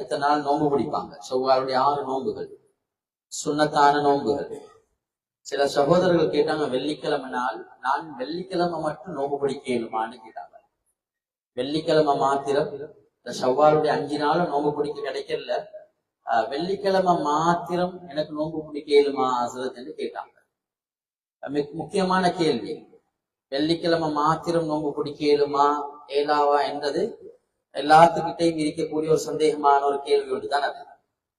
எத்தனை நாள் நோன்பு பிடிப்பாங்க. செவ்வாருடைய ஆறு நோன்புகள். சுண்ணத்தான நோன்புகள். சில சகோதரர்கள் கேட்டாங்க வெள்ளிக்கிழமை நாள் நான் வெள்ளிக்கிழமை மட்டும் நோன்பு பிடிக்கலுமான்னு கேட்டாங்க. வெள்ளிக்கிழமை மாத்திரம் இந்த செவ்வாருடைய அஞ்சு நாளும் நோன்பு பிடிக்க கிடைக்கல. ஆஹ் வெள்ளிக்கிழமை மாத்திரம் எனக்கு நோன்பு பிடிக்கலுமா இயலுமா கேட்டாங்க. மிக முக்கியமான கேள்வி. வெள்ளிக்கிழமை மாத்திரம் நோம்பு பிடிக்கலுமா ஏலாவா என்றது எல்லாத்துக்கிட்டையும் இருக்கக்கூடிய ஒரு சந்தேகமான ஒரு கேள்வி ஒன்று தான் அது.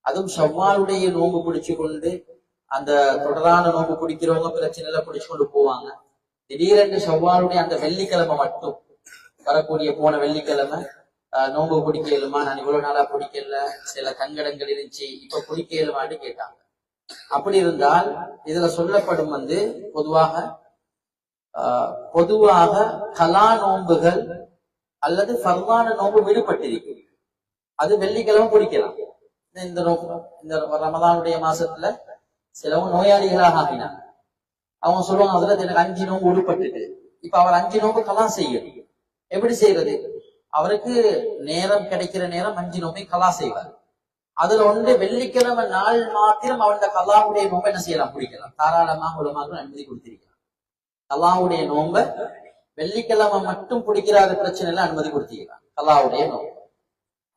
அதுவும் செவ்வாளுடைய நோன்பு பிடிச்சு கொண்டு அந்த தொடரான நோன்பு பிடிக்கிறவங்க பிரச்சனையில பிடிச்சு கொண்டு போவாங்க. திடீரென்று செவ்வாளுடைய அந்த வெள்ளிக்கிழமை மட்டும் வரக்கூடிய போன வெள்ளிக்கிழமை ஆஹ், நோன்பு நான் இவ்வளவு நாளா பிடிக்கல. சில கங்கடங்கள் இருந்துச்சு. இப்ப பிடிக்கலுமான்னு கேட்டாங்க. அப்படி இருந்தால் இதுல சொல்லப்படும் வந்து பொதுவாக ஆஹ், பொதுவாக கலா நோன்புகள் அல்லது ஃபர்வான நோன்பு விடுபட்டிருக்கு அது வெள்ளிக்கிழமை பிடிக்கலாம் இந்த இந்த ரமதானுடைய மாசத்துல சிலவங்க நோயாளிகளாக ஆகினாங்க. அவங்க சொல்லுவாங்க அதுல எனக்கு அஞ்சு நோன்பு விடுபட்டுட்டு. இப்ப அவர் அஞ்சு நோன்பு கலா செய்யணும். எப்படி செய்யறது? அவருக்கு நேரம் கிடைக்கிற நேரம் அஞ்சு நோம்பை கலா செய்வார். அதுல ஒன்று வெள்ளிக்கிழமை நாள் மாத்திரம் அவன் கலாவுடைய நோம்பை என்ன செய்யலாம்? பிடிக்கலாம் தாராளமாக உலமாக அனுமதி கொடுத்திருக்கலாம் கலாவுடைய நோன்பை வெள்ளிக்கிழமை மட்டும் பிடிக்கிறாத எல்லாம் அனுமதி கொடுத்திருக்கிறான் கலாவுடைய நோன்பு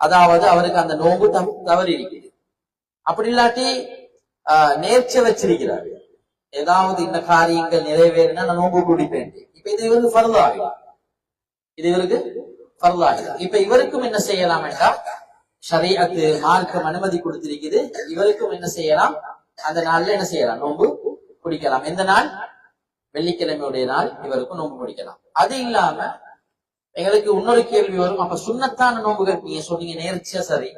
அதாவது அவருக்கு அந்த நோம்பு தவறு இருக்குது அப்படி இல்லாட்டி ஆஹ், வச்சிருக்கிறாரு. ஏதாவது இந்த காரியங்கள் நிறைவேறினா நான் நோன்பு குடிப்பேன். இப்ப இது இவருக்கு ஃபர்து ஆகிடும் இது இவருக்கு ஃபர்து ஆகிடும் இப்ப இவருக்கும் என்ன செய்யலாம் என்றால் ஷரீஅத்து மார்க்கம் அனுமதி கொடுத்திருக்குது இவருக்கும் என்ன செய்யலாம்? அந்த நாள்ல என்ன செய்யலாம்? நோம்பு குடிக்கலாம். எந்த நாள்? வெள்ளிக்கிழமையுடைய நாள் இவருக்கும் நோன்பு பிடிக்கலாம் அது இல்லாம எங்களுக்கு இன்னொரு கேள்வி வரும். அப்ப சுண்ணத்தான நோன்புகள் நீங்க சொன்னீங்க நேர்ச்சியா சரி.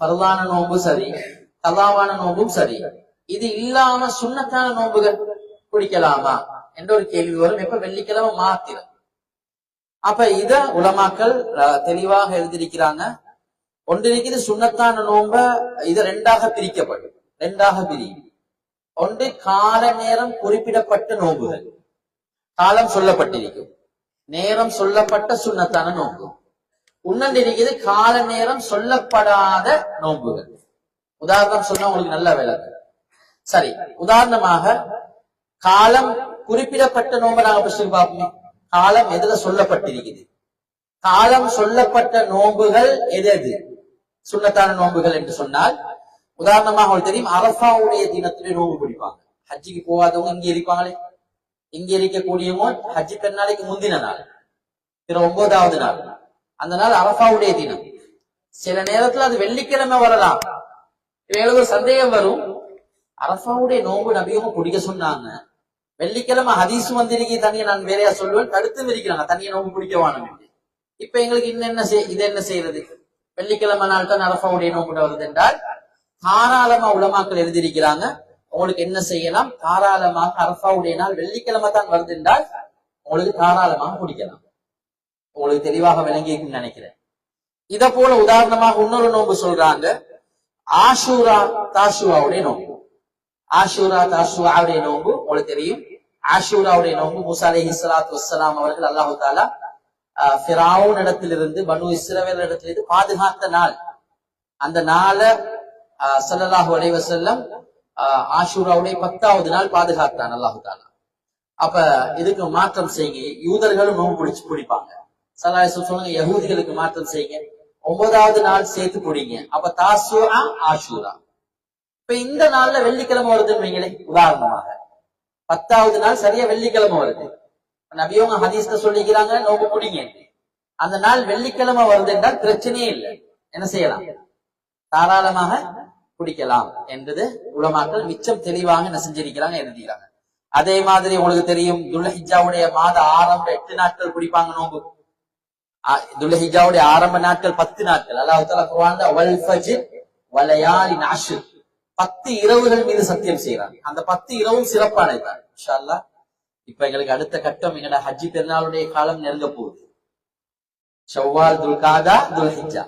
பரதான நோன்பு சரி. கலாவான நோன்பும் சரி. இது இல்லாம சுண்ணத்தான நோன்புகள் குடிக்கலாமா என்ற ஒரு கேள்வி வரும். எப்ப வெள்ளிக்கிழமை மாத்திரம். அப்ப இத உலமாக்கள் அஹ், தெளிவாக எழுதியிருக்கிறாங்க. ஒன்று இருக்குது சுண்ணத்தான நோன்ப இது ரெண்டாக பிரிக்கப்படும். ரெண்டாக பிரியும். ஒன்று கால நேரம் குறிப்பிடப்பட்ட நோன்புகள். காலம் சொல்லப்பட்டிருக்கும். நேரம் சொல்லப்பட்ட சுண்ணத்தான நோன்பு உன்னண்டு இருக்குது கால நேரம் சொல்லப்படாத நோன்புகள். உதாரணம் சொன்னா உங்களுக்கு நல்ல விளக்கு சரி உதாரணமாக காலம் குறிப்பிடப்பட்ட நோன்பை நாங்க பற்றி பார்ப்போமே. காலம் எதுல சொல்லப்பட்டிருக்குது? காலம் சொல்லப்பட்ட நோன்புகள் எது எது சுண்ணத்தான நோன்புகள் என்று சொன்னால் உதாரணமாக அவங்களுக்கு தெரியும் அரஃபாவுடைய தினத்திலே நோவு பிடிப்பாங்க. ஹஜ்ஜிக்கு போகாதவங்க இங்கே இருப்பாங்களே? இங்கே இருக்கக்கூடியவங்க ஹஜ்ஜி பெருநாளைக்கு முந்தின நாள் பிற ஒன்பதாவது நாள். அந்த நாள் அரஃபாவுடைய தினம். சில நேரத்துல அது வெள்ளிக்கிழமை வரலாம். இவங்களுக்கு ஒரு சந்தேகம் வரும். அரஃபாவுடைய நோன்பு நபியவங்க குடிக்க சொன்னாங்க. வெள்ளிக்கிழமை ஹதீஸ் வந்திருக்கி தனியை நான் வேறையா சொல்லுவேன். தடுத்து இருக்கிறாங்க தனியை நோன்பு குடிக்க வேணும் இப்ப எங்களுக்கு இன்னும் என்ன செய் இது என்ன செய்யறது வெள்ளிக்கிழமை நாள் தான் அரஃபாவுடைய நோன்பு வருது என்றால் தாராளமா உலமாக்கள் எழுதியிருக்கிறாங்க. உங்களுக்கு என்ன செய்யலாம்? தாராளமாக அரஃபாவுடைய நாள் வெள்ளிக்கிழமை தான் வருது உங்களுக்கு தாராளமாக குடிக்கலாம் உங்களுக்கு தெளிவாக விளங்கியிருக்குன்னு நினைக்கிறேன். இத போல உதாரணமாக இன்னொரு நோன்பு சொல்றாங்க. ஆஷூரா தாஷுவாவுடைய நோன்பு. ஆஷூரா தாஷுவாவுடைய நோன்பு உங்களுக்கு தெரியும். ஆஷூராவுடைய நோன்பு மூசா ஹிஸ்லாத் ஸலாத்து அவர்கள் அல்லாஹு தாலா ஃபிராவுன் இடத்திலிருந்து பனு இஸ்ரவேல் இடத்திலிருந்து பாதுகாத்த நாள். அந்த நாளை ஆஹ், அலைவ செல்லம் ஆஹ், ஆஷூராவுடைய பத்தாவது நாள் பாதுகாத்தான் அல்லாஹு தாலா. அப்ப இதுக்கு மாற்றம் செய்யுங்க. யூதர்களும் நோன்பு பிடிச்சு பிடிப்பாங்க சலாஹ் சொல்லுங்க யகூதிகளுக்கு மாற்றம் செய்யுங்க. ஒன்பதாவது நாள் சேர்த்து பிடிங்க அப்ப தாசுரா ஆஷூரா. இப்ப இந்த நாள்ல வெள்ளிக்கிழமை வருதுன்னு வைங்களே உதாரணமாக. பத்தாவது நாள் சரியா வெள்ளிக்கிழமை வருது. நபியவங்க ஹதீஸ்ல சொல்லிக்கிறாங்க நோம்பு பிடிங்க. அந்த நாள் வெள்ளிக்கிழமை வருதுன்றால் பிரச்சனையே இல்லை. என்ன செய்யலாம்? தாராளமாக குடிக்கலாம் என்றது உலமாக்கள் மிச்சம் தெளிவாக என்ன செஞ்சிருக்கிறாங்க எழுதிக்கிறாங்க. அதே மாதிரி உங்களுக்கு தெரியும் துல்ஹிஜாவுடைய மாத ஆரம்ப எட்டு நாட்கள் குடிப்பாங்க நோம்பு துல்ஹிஜாவுடைய ஆரம்ப நாட்கள் பத்து நாட்கள். அல்லாஹ் தஆலா குர்ஆன்ல வலயாலி பத்து இரவுகள் மீது சத்தியம் செய்யறாங்க அந்த பத்து இரவும் சிறப்பானதுதான் இன்ஷால்லா இப்ப எங்களுக்கு அடுத்த கட்டம் எங்களோட ஹஜ்ஜி பெருநாளுடைய காலம் நெருங்க போகுது. ஷவ்வால் துல்காதா துல்ஹிஜா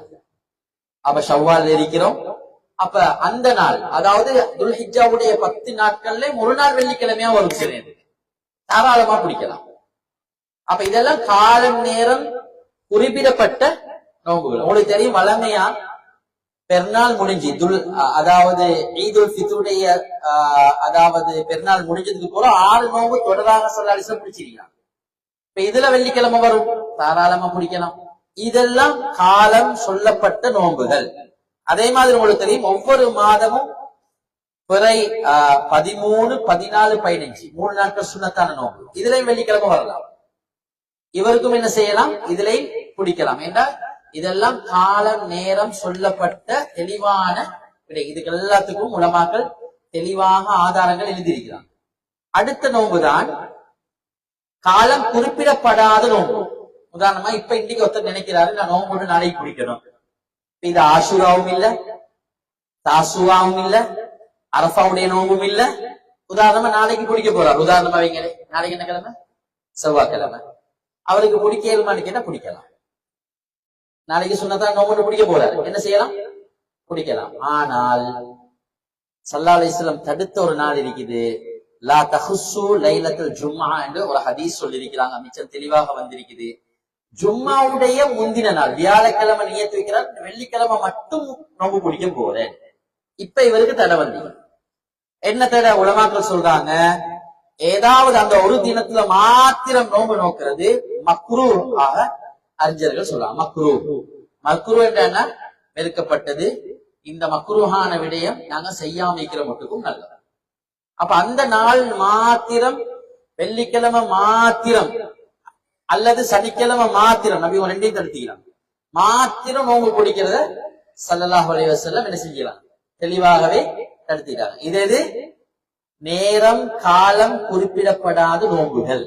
அப்ப ஷவ்வால் இருக்கிறோம். அப்ப அந்த நாள் அதாவது துல்ஹிஜாவுடைய பத்து நாட்கள்ல ஒரு நாள் வெள்ளிக்கிழமையா வரும் சில தாராளமா பிடிக்கலாம். அப்ப இதெல்லாம் காலம் நேரம் குறிப்பிடப்பட்ட நோன்புகள். உங்களுக்கு தெரியும் வளமையா பெருநாள் முடிஞ்சு துல் அதாவது ஈதுல் ஃபித்ருடைய ஆஹ், அதாவது பெருநாள் முடிஞ்சதுக்கு போல ஆறு நோன்பு தொடராக சொல்லாலிசம் பிடிச்சிருக்காங்க இப்ப இதுல வெள்ளிக்கிழமை வரும் தாராளமா பிடிக்கலாம். இதெல்லாம் காலம் சொல்லப்பட்ட நோன்புகள். அதே மாதிரி உங்களுக்கு தெரியும் ஒவ்வொரு மாதமும் பிறை ஆஹ், பதிமூணு பதினாலு பதினஞ்சு மூணு நாட்கள் சுண்ணத்தான நோன்பு. இதுலயும் வெள்ளிக்கிழமை வரலாம். இவருக்கும் என்ன செய்யலாம்? இதுலயும் பிடிக்கலாம். ஏண்டா? இதெல்லாம் காலம் நேரம் சொல்லப்பட்ட தெளிவான விடை. இதுக்கு எல்லாத்துக்கும் உலமாக்கள் தெளிவாக ஆதாரங்கள் எழுதியிருக்கிறாங்க. அடுத்த நோம்புதான் காலம் குறிப்பிடப்படாத நோன்பு. உதாரணமா இப்ப இன்னைக்கு ஒருத்தர் நினைக்கிறாரு நான் நோன்பு நாளைக்கு பிடிக்கணும் இந்த இது ஆஷுராவும் இல்ல தாசுவாவும் இல்ல அரசாவுடைய நோம்பும் இல்ல உதாரணமா நாளைக்கு பிடிக்க போறார் உதாரணமா வைங்களே நாளைக்கு என்ன கிழமை செவ்வாய்க்கிழமை அவருக்கு பிடிக்க கேட்டா பிடிக்கலாம் நாளைக்கு சொன்னதான் நோம்பு பிடிக்க போறாரு என்ன செய்யலாம் பிடிக்கலாம் ஆனால் சல்லா அலிஸ்லம் தடுத்த ஒரு நாள் இருக்குது லா தஹுசு லைலத்தில் ஜும்மா என்று ஒரு ஹதீஸ் சொல்லியிருக்கிறாங்க மிச்சம் தெளிவாக வந்திருக்குது ஜும்மாவுடைய முந்தின நாள் வியாழக்கிழமை நியத்து வைக்கிறார் வெள்ளிக்கிழமை மட்டும் நோம்பு பிடிக்க போறேன். இப்ப இவருக்கு தடை வந்தீங்க என்ன தடை? உலமாக்கள் சொல்றாங்க ஏதாவது அந்த ஒரு தினத்துல மாத்திரம் நோம்பு நோக்கிறது மக்ரூ ஆக அறிஞர்கள் சொல்றாங்க. மக்ரூ மக்ரூ என்ன? வெறுக்கப்பட்டது. இந்த மக்ரூஹான விடயம் நாங்க செய்யாம இருக்கிற மட்டுக்கும் நல்லது. அப்ப அந்த நாள் மாத்திரம் வெள்ளிக்கிழமை மாத்திரம் அல்லது சனிக்கிழமை மாத்திரம் நபி ரெண்டையும் தடுத்திக்கலாம் மாத்திரம் நோம்பு பிடிக்கிறத சல்லல்லாஹு அலைஹி என்ன செஞ்சுக்கலாம் தெளிவாகவே தடுத்துக்கிறாங்க இது எது? நேரம் காலம் குறிப்பிடப்படாத நோன்புகள்.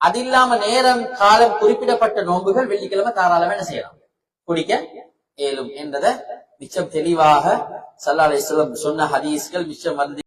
அது இல்லாம நேரம் காலம் குறிப்பிடப்பட்ட நோன்புகள் வெள்ளிக்கிழமை தாராளமா என்ன செய்யலாம்? குடிக்க இயலும். என்றதை மிச்சம் தெளிவாக சல்லா அலிஸ்லம் சொன்ன ஹதீஸ்கள் மிச்சம் வந்து